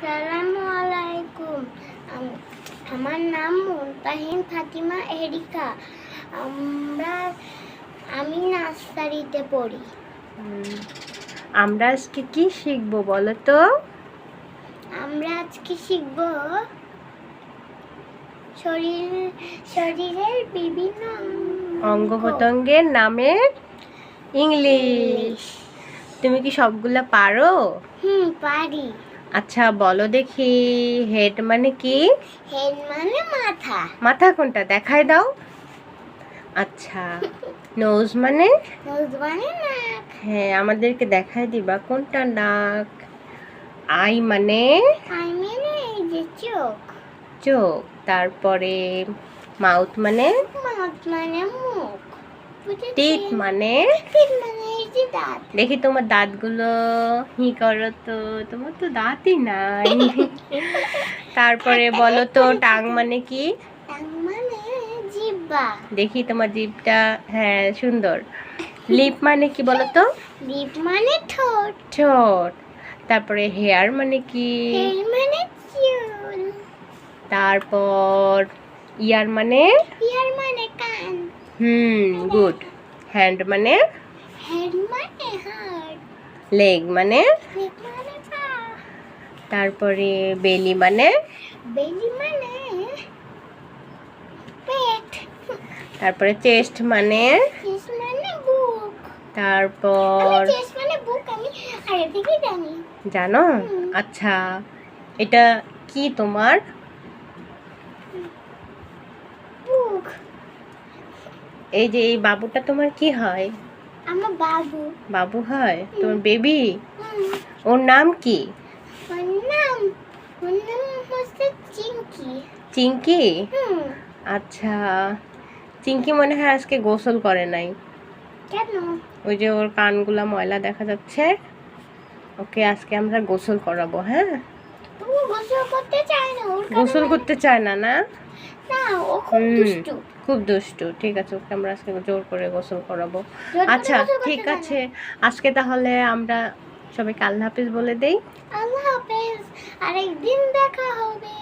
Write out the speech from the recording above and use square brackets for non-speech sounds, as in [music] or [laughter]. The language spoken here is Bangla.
আসসালামু আলাইকুম আমার নাম মুনতাহিন ফাতিমা এরিকা। আমরা আমি নার্সারিতে পড়ি। আমরা আজকে কি শিখব বলো তো? আমরা আজকে শিখব শরীর শরীরের বিভিন্ন অঙ্গ প্রত্যঙ্গের নামের ইংলিশ। তুমি কি সবগুলা পারো? হুম পারি। আচ্ছা বলো দেখি হেড মানে কি? হেড মানে মাথা। মাথা কোনটা? দেখাই দাও। আচ্ছা [laughs] নোজ মানে? নোজ মানে নাক। হ্যাঁ আমাদেরকে দেখাই দিবা কোনটা নাক? আই মানে? আই মানে এই যে চোখ। চোখ। তারপরে মাউথ মানে? মাউথ মানে মুখ। টিথ মানে? টিথ মানে দেখি তোমার দাঁতগুলো হি করো তো। তোমার তো দাঁতই নাই। [laughs] তারপরে বলো তো টাং মানে কি? টাং মানে জিব্বা। দেখি তোমার জিভটা হ্যাঁ সুন্দর। লিপ মানে কি বলো তো? লিপ মানে ঠোঁট। ঠোঁট। তারপরে হেয়ার মানে কি? হেয়ার মানে চুল। তারপর ইয়ার মানে? ইয়ার মানে কান। Hmm good. হ্যান্ড মানে? হেড মানে হার্ট লেগ মানে? মানে পা. তারপরে বেলি মানে? বেলি মানে পেট. তারপরে চেস্ট মানে? চেস্ট মানে বুক তারপর? চেস্ট মানে বুক আমি আগে থেকে জানি। জানো? আচ্ছা এটা কি তোমার? বুক এই যে এই বাবুটা তোমার কি হয়? আমার বাবু। বাবু হয়? তোমার বেবি? ওর নাম কি? ওর নাম ওর নাম হচ্ছে চিঙ্কি। চিঙ্কি? আচ্ছা। চিঙ্কি মনে হয় আজকে গোসল করে নাই। কেন? ওই যে ওর কানগুলা ময়লা দেখা যাচ্ছে। ওকে আজকে আমরা গোসল করাবো হ্যাঁ? গোসল করতে চায় না গোসল করতে চায় না না? না ও খুব দুষ্টু। ঠিক আছে ওকে আমরা আজকে জোর করে গোসল করাবো। আচ্ছা ঠিক আছে। আজকে তাহলে আমরা সবাইকে আল্লাহ হাফিজ বলে দেই। আল্লাহ হাফিজ। আরেকদিন দেখা হবে।